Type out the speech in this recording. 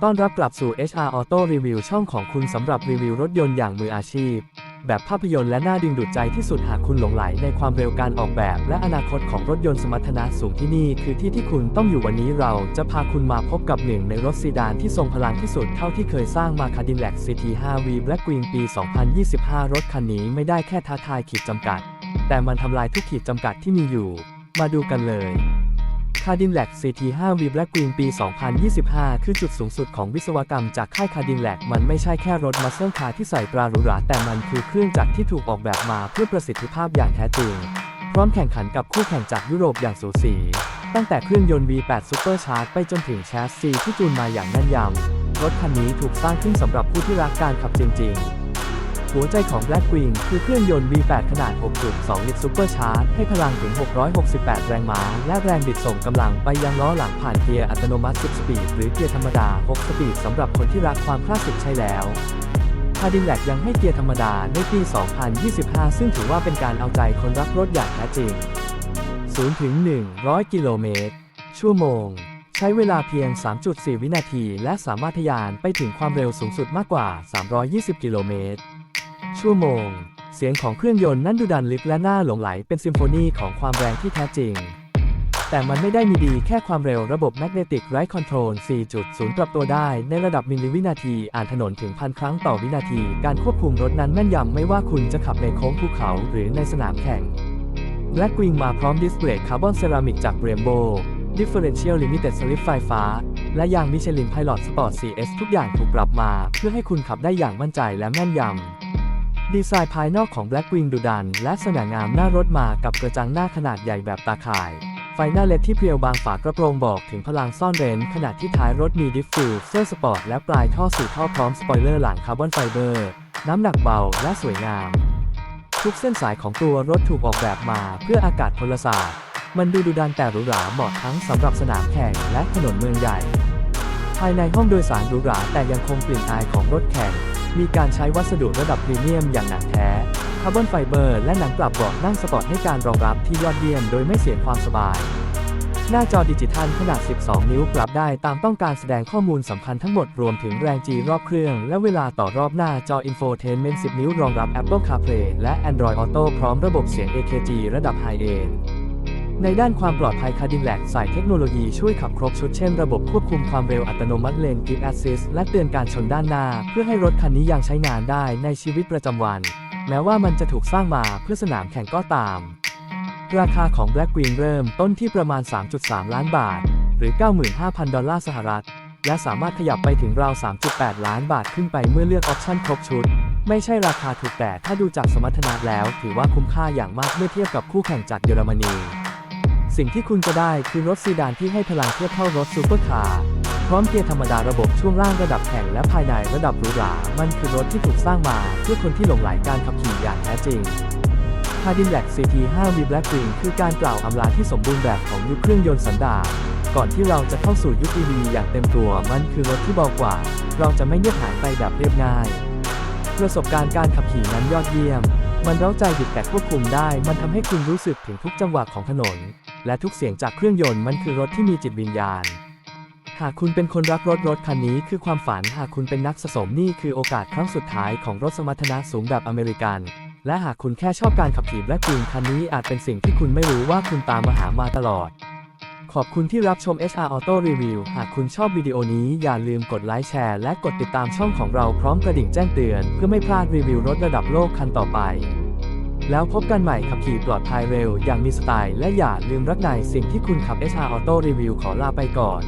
อต้อนรับกลับสู่ HR Auto Review ช่องของคุณสำหรับรีวิวรถยนต์อย่างมืออาชีพ แบบภาพยนตร์และน่าดึงดูดใจที่สุดหากคุณหลงไหลในความเร็วการออกแบบ และอนาคตของรถยนต์สมรรถนะสูงที่นี่ คือที่ที่คุณต้องอยู่วันนี้เราจะพาคุณมาพบกับหนึ่งในรถซีดานที่ทรงพลังที่สุดเท่าที่เคยสร้างมา Cadillac CT5V Blackwing ปี 2025 รถคันนี้ไม่ได้แค่ท้าทายขีดจำกัด แต่มันทำลายทุกขีดจำกัดที่มีอยู่ มาดูกันเลย Cadillac CT5V Blackwing ปี 2025 คือจุดสูงสุดของวิศวกรรมจากค่าย Cadillac มันไม่ใช่แค่รถมัสเซิลคาร์ที่ใส่ตราหรูหราแต่มันคือเครื่องจักรที่ถูกออกแบบมาเพื่อประสิทธิภาพอย่างแท้จริง พร้อมแข่งขันกับคู่แข่งจากยุโรปอย่างสูสี ตั้งแต่เครื่องยนต์ V8 Supercharged ไปจนถึงแชสซีที่จูนมาอย่างแน่นยำรถคันนี้ถูกสร้างขึ้นสำหรับผู้ที่รักการขับจริง ๆ หัวใจของ Blackwing คือเครื่องยนต์ V8 ขนาด 6.2 ลิตร Supercharged ให้พลังถึง 668 แรงม้า และแรงบิดส่งกำลังไปยังล้อหลังผ่านเกียร์อัตโนมัติ 10 สปีด หรือเกียร์ธรรมดา 6 สปีดสำหรับคนที่รักความคลาสสิกใช่แล้ว Cadillac ยังให้เกียร์ธรรมดาในปี 2025 ซึ่งถือว่าเป็นการเอาใจคนรักรถอย่างแท้จริง 0 ถึง 100 กิโลเมตร ชั่วโมง ใช้เวลาเพียง 3.4 วินาที และสามารถทะยานไปถึงความเร็วสูงสุดมากกว่า 320 กิโลเมตร ชั่วโมง เสียงของเครื่องยนต์นั้นดุดันลึกและน่าหลงไหลเป็นซิมโฟนีของความแรงที่แท้จริง แต่มันไม่ได้มีดีแค่ความเร็วระบบ Magnetic Ride Control 4.0 ปรับตัวได้ในระดับมิลลิวินาที อ่านถนนถึงพันครั้งต่อวินาที การควบคุมรถนั้นแม่นยำไม่ว่าคุณจะขับในโค้งภูเขาหรือในสนามแข่ง Blackwing มาพร้อมดิสเบรกคาร์บอนเซรามิกจาก Brembo Differential Limited Slip ไฟฟ้า และยางมิชลิน Pilot Sport 4S ทุกอย่างถูกปรับมา เพื่อให้คุณขับได้อย่างมั่นใจและแม่นยำ ดีไซน์ภายนอกของ Blackwing ดุดัน และสง่างามหน้ารถมากับกระจังหน้าขนาดใหญ่แบบตาข่าย ไฟหน้าเลดที่เพรียวบางฝากระโปรงบอกถึงพลังซ่อนเร้นขณะที่ท้ายรถมีดิฟฟิวเซอร์สปอร์ตและปลายท่อสู่ท่อพร้อมสปอยเลอร์หลังคาร์บอนไฟเบอร์ น้ำหนักเบาและสวยงาม ทุกเส้นสายของตัวรถถูกออกแบบมาเพื่ออากาศพลศาสตร์ มันดูดุดันแต่หรูหราเหมาะทั้งสำหรับสนามแข่งและถนนเมืองใหญ่ ภายในห้องโดยสารหรูหราแต่ยังคงกลิ่นอายของรถแข่ง มีการใช้วัสดุระดับพรีเมียมอย่างหนังแท้คาร์บอนไฟเบอร์และหนังกลับเบาะนั่งสปอร์ตให้การรองรับที่ยอดเยี่ยมโดยไม่เสียความสบาย หน้าจอดิจิทัลขนาด 12 นิ้วปรับได้ตามต้องการแสดงข้อมูลสำคัญทั้งหมดรวมถึงแรงจีรอบเครื่อง และเวลาต่อรอบหน้าจอ Infotainment 10 นิ้วรองรับ Apple CarPlay และ Android Auto พร้อมระบบเสียง AKG ระดับ High End ในด้านความปลอดภัย Cadillac ใส่เทคโนโลยีช่วยขับครบชุดเช่นระบบควบคุมความเร็วอัตโนมัติเลน Keep Assist และเตือนการชนด้านหน้า เพื่อให้รถคันนี้ยังใช้งานได้ในชีวิตประจำวัน แม้ว่ามันจะถูกสร้างมาเพื่อสนามแข่งก็ตาม ราคาของ Blackwing เริ่มต้นที่ประมาณ 3.3 ล้านบาท หรือ 95,000 ดอลลาร์สหรัฐ และสามารถขยับไปถึงราว 3.8 ล้านบาทขึ้นไปเมื่อเลือกออปชั่นครบชุด ไม่ใช่ราคาถูกแต่ถ้าดูจากสมรรถนะแล้ว ถือว่าคุ้มค่าอย่างมากเมื่อเทียบกับคู่แข่งจากเยอรมนี สิ่งที่คุณจะได้คือรถซีดานที่ให้พลังเทียบเท่ารถซูเปอร์คาร์พร้อมเกียร์ธรรมดาระบบช่วงล่างระดับแข่งและภายในระดับหรูหรา มันคือรถที่ถูกสร้างมา เพื่อคนที่หลงไหลการขับขี่อย่างแท้จริง Cadillac CT5V Blackwing คือการกล่าวอำลาที่สมบูรณ์แบบของยุคเครื่องยนต์สันดาปก่อนที่เราจะเข้าสู่ยุค EV อย่างเต็มตัว มันคือรถที่เบากว่า เราจะไม่เงียบหายไปแบบเรียบง่าย ประสบการณ์การขับขี่นั้นยอดเยี่ยม มันเร้าใจหยุดแต่ควบคุมได้ มันทำให้คุณรู้สึกถึงทุกจังหวะของถนน และทุกเสียงจากเครื่องยนต์มันคือรถที่มีจิตวิญญาณ หากคุณเป็นคนรักรถรถคันนี้คือความฝัน หากคุณเป็นนักสะสมนี่คือโอกาสครั้งสุดท้ายของรถสมรรถนะสูงแบบอเมริกัน และหากคุณแค่ชอบการขับขี่และกรีนคันนี้อาจเป็นสิ่งที่คุณไม่รู้ว่าคุณตามมาหามาตลอด ขอบคุณที่รับชม HR Auto Review หากคุณชอบวิดีโอนี้อย่าลืมกดไลค์แชร์และกดติดตามช่องของเราพร้อมกระดิ่งแจ้งเตือน เพื่อไม่พลาดรีวิวรถระดับโลกคันต่อไป แล้วพบกันใหม่ขับขี่ปลอดภัยเร็วอย่างมีสไตล์และอย่าลืมรักในสิ่งที่คุณขับ HR Auto Review ขอลาไปก่อน